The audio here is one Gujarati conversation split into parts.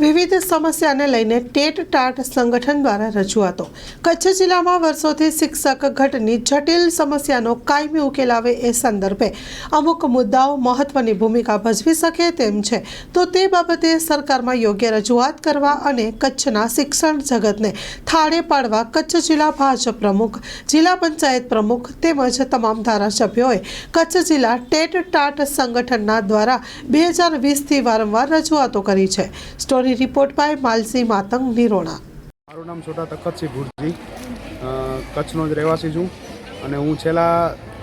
વિવિધ સમસ્યાને લઈને ટેટ ટાટ સંગઠન દ્વારા રજૂઆતો. કચ્છ જિલ્લામાં વર્ષોથી શિક્ષક ઘટની જટિલ સમસ્યાનો કાયમી ઉકેલ આવે એ સંદર્ભે અમુક મુદ્દાઓ મહત્વની ભૂમિકા ભજવી શકે તેમ છે. તો તે બાબતે સરકારમાં યોગ્ય રજૂઆત કરવા અને કચ્છના શિક્ષણ જગતને થાળે પાડવા કચ્છ જિલ્લા ભાજપ પ્રમુખ, જિલ્લા પંચાયત પ્રમુખ તેમજ તમામ ધારાસભ્યોએ કચ્છ જિલ્લા ટેટ ટાટ સંગઠનના દ્વારા બે હજાર વીસથી વારંવાર રજૂઆતો કરી છે. Story report by Malsi Matang Nirona. મારું નામ છોટા તખતસિંહ ભુરજી. કચ્છનો જ રહેવાસી છું અને હું છેલ્લા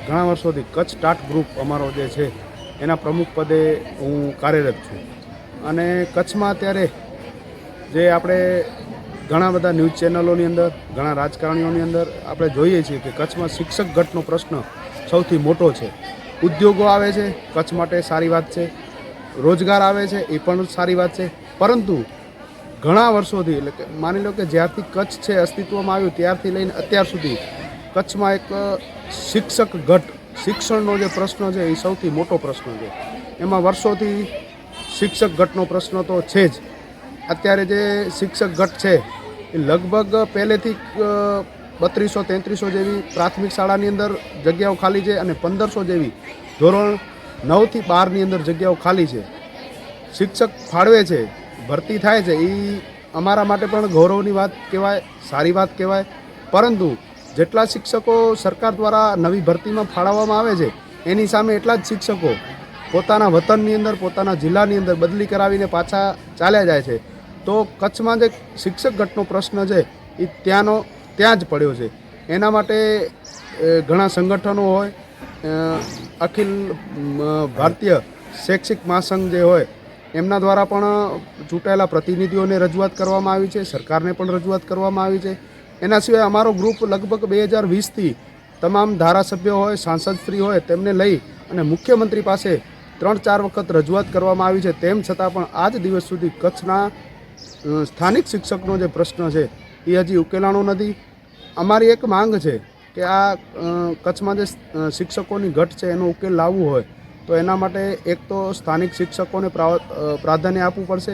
ઘણા વર્ષોથી કચ્છ ટાટ ગ્રુપ અમારો જે છે, એના પ્રમુખ પદે હું કાર્યરત છું. અને કચ્છમાં અત્યારે જે આપણે ઘણા બધા ન્યૂઝ ચેનલોની અંદર, ઘણા રાજકારણીઓની અંદર આપણે જોઈએ છીએ કે કચ્છમાં શિક્ષક ઘટનો પ્રશ્ન સૌથી મોટો છે. ઉદ્યોગો આવે છે, કચ્છ માટે સારી વાત છે. રોજગાર આવે છે, એ પણ સારી વાત છે. પરંતુ ઘણા વર્ષોથી, એટલે કે માની લો કે જ્યારથી કચ્છ છે અસ્તિત્વમાં આવ્યું, ત્યારથી લઈને અત્યાર સુધી કચ્છમાં એક શિક્ષક ઘટ શિક્ષણનો જે પ્રશ્ન છે એ સૌથી મોટો પ્રશ્ન છે. એમાં વર્ષોથી શિક્ષક ઘટનો પ્રશ્ન તો છે જ. અત્યારે જે શિક્ષક ઘટ છે, એ લગભગ પહેલેથી બત્રીસો તેત્રીસો જેવી પ્રાથમિક શાળાની અંદર જગ્યાઓ ખાલી છે અને પંદરસો જેવી ધોરણ નવથી બારની અંદર જગ્યાઓ ખાલી છે. શિક્ષક ફાળવે છે ભરતી થાય છે એ અમારા માટે પણ ગૌરવની વાત કહેવાય, સારી વાત કહેવાય. પરંતુ જેટલા શિક્ષકો સરકાર દ્વારા નવી ભરતીમાં ફાળવવામાં આવે છે, એની સામે એટલા જ શિક્ષકો પોતાના વતનની અંદર, પોતાના જિલ્લાની અંદર બદલી કરાવીને પાછા ચાલ્યા જાય છે. તો કચ્છમાં જે શિક્ષક ઘટનો પ્રશ્ન છે એ ત્યાંનો, ત્યાં જ પડ્યો છે. એના માટે ઘણા સંગઠનો હોય અખિલ ભારતીય શૈક્ષિક મહાસંઘ જે હોય એમના દ્વારા પણ ચૂંટાયેલા પ્રતિનિધિઓને રજૂઆત કરવામાં આવી છે, સરકારને પણ રજૂઆત કરવામાં આવી છે. એના સિવાય અમારો ગ્રુપ લગભગ બે હજાર વીસથી તમામ ધારાસભ્યો હોય સાંસદશ્રી હોય, તેમને લઈ અને મુખ્યમંત્રી પાસે ત્રણ ચાર વખત રજૂઆત કરવામાં આવી છે. તેમ છતાં પણ આજ દિવસ સુધી કચ્છના સ્થાનિક શિક્ષકનો જે પ્રશ્ન છે, એ હજી ઉકેલાણો નથી. અમારી એક માંગ છે કે આ કચ્છમાં જે શિક્ષકોની ઘટ છે, એનો ઉકેલ લાવવો હોય. તો એના માટે એક તો સ્થાનિક શિક્ષકોને પ્રા- પ્રાધાન્ય આપવું પડશે.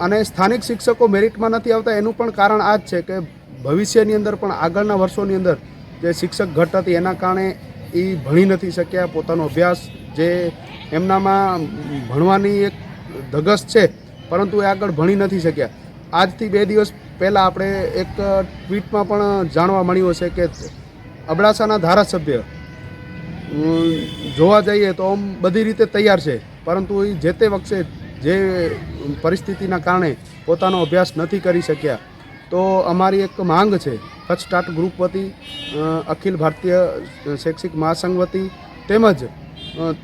અને સ્થાનિક શિક્ષકો મેરિટમાં નથી આવતા, એનું પણ કારણ આ જ છે કે ભવિષ્યની અંદર પણ આગળના વર્ષોની અંદર જે શિક્ષક ઘટ હતી, એના કારણે એ ભણી નથી શક્યા. પોતાનો અભ્યાસ જે એમનામાં ભણવાની એક ધગસ છે, પરંતુ એ આગળ ભણી નથી શક્યા. આજથી બે દિવસ પહેલાં આપણે એક ટ્વીટમાં પણ જાણવા મળ્યું હશે કે અબડાસાના ધારાસભ્ય જોવા જઈએ તો આમ બધી રીતે તૈયાર છે. પરંતુ એ જે તે વખતે જે પરિસ્થિતિના કારણે પોતાનો અભ્યાસ નથી કરી શક્યા, તો અમારી એક માંગ છે. કચ્છ ટાટ ગ્રુપ વતી અખિલ ભારતીય શૈક્ષિક મહાસંઘ વતી તેમજ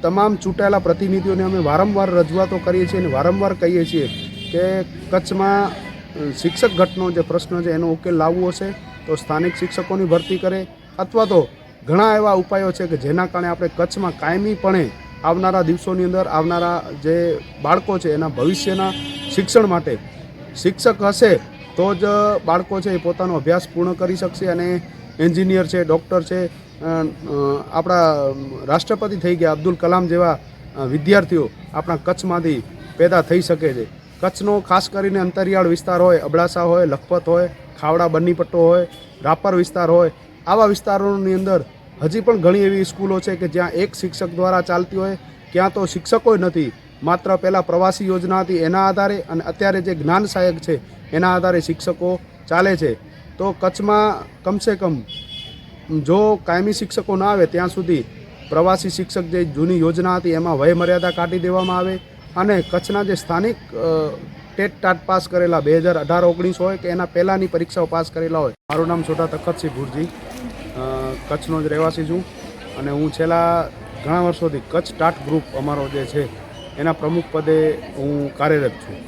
તમામ ચૂંટાયેલા પ્રતિનિધિઓને અમે વારંવાર રજૂઆતો કરીએ છીએ અને વારંવાર કહીએ છીએ કે કચ્છમાં શિક્ષક ઘટનો જે પ્રશ્ન છે એનો ઉકેલ લાવવો હશે તો સ્થાનિક શિક્ષકોની ભરતી કરે અથવા તો ઘણા એવા ઉપાયો છે કે જેના કારણે આપણે કચ્છમાં કાયમીપણે આવનારા દિવસોની અંદર આવનારા જે બાળકો છે એના ભવિષ્યના શિક્ષણ માટે શિક્ષક હશે તો જ બાળકો છે એ પોતાનો અભ્યાસ પૂર્ણ કરી શકશે અને એન્જિનિયર છે, ડૉક્ટર છે આપણા રાષ્ટ્રપતિ થઈ ગયા અબ્દુલ કલામ જેવા વિદ્યાર્થીઓ આપણા કચ્છમાંથી પેદા થઈ શકે છે. કચ્છનો ખાસ કરીને અંતરિયાળ વિસ્તાર હોય, અબડાસા હોય, લખપત હોય, ખાવડા, બન્નીપટ્ટો હોય, રાપર વિસ્તાર હોય, આવા વિસ્તારોની અંદર હજી પણ ઘણી એવી સ્કૂલો છે કે જ્યાં એક શિક્ષક દ્વારા ચાલતી હોય, ક્યાં તો શિક્ષકો નથી. માત્ર પહેલાં પ્રવાસી યોજના હતી એના આધારે અને અત્યારે જે જ્ઞાન સહાયક છે એના આધારે શિક્ષકો ચાલે છે. તો કચ્છમાં કમસે કમ જો કાયમી શિક્ષકો ના આવે ત્યાં સુધી પ્રવાસી શિક્ષક જે જૂની યોજના હતી એમાં વય મર્યાદા કાઢી દેવામાં આવે અને કચ્છના જે સ્થાનિક ટેટ ટાટ પાસ કરેલા બે હજાર અઢાર ઓગણીસ હોય કે એના પહેલાંની પરીક્ષાઓ પાસ કરેલા હોય. મારું નામ છોટા તખતસિંહ ભુરજી. કચ્છનો જ રહેવાસી છું અને હું છેલ્લા ઘણા વર્ષોથી કચ્છ ટાટ ગ્રુપ અમારો જે છે, એના પ્રમુખ પદે હું કાર્યરત છું.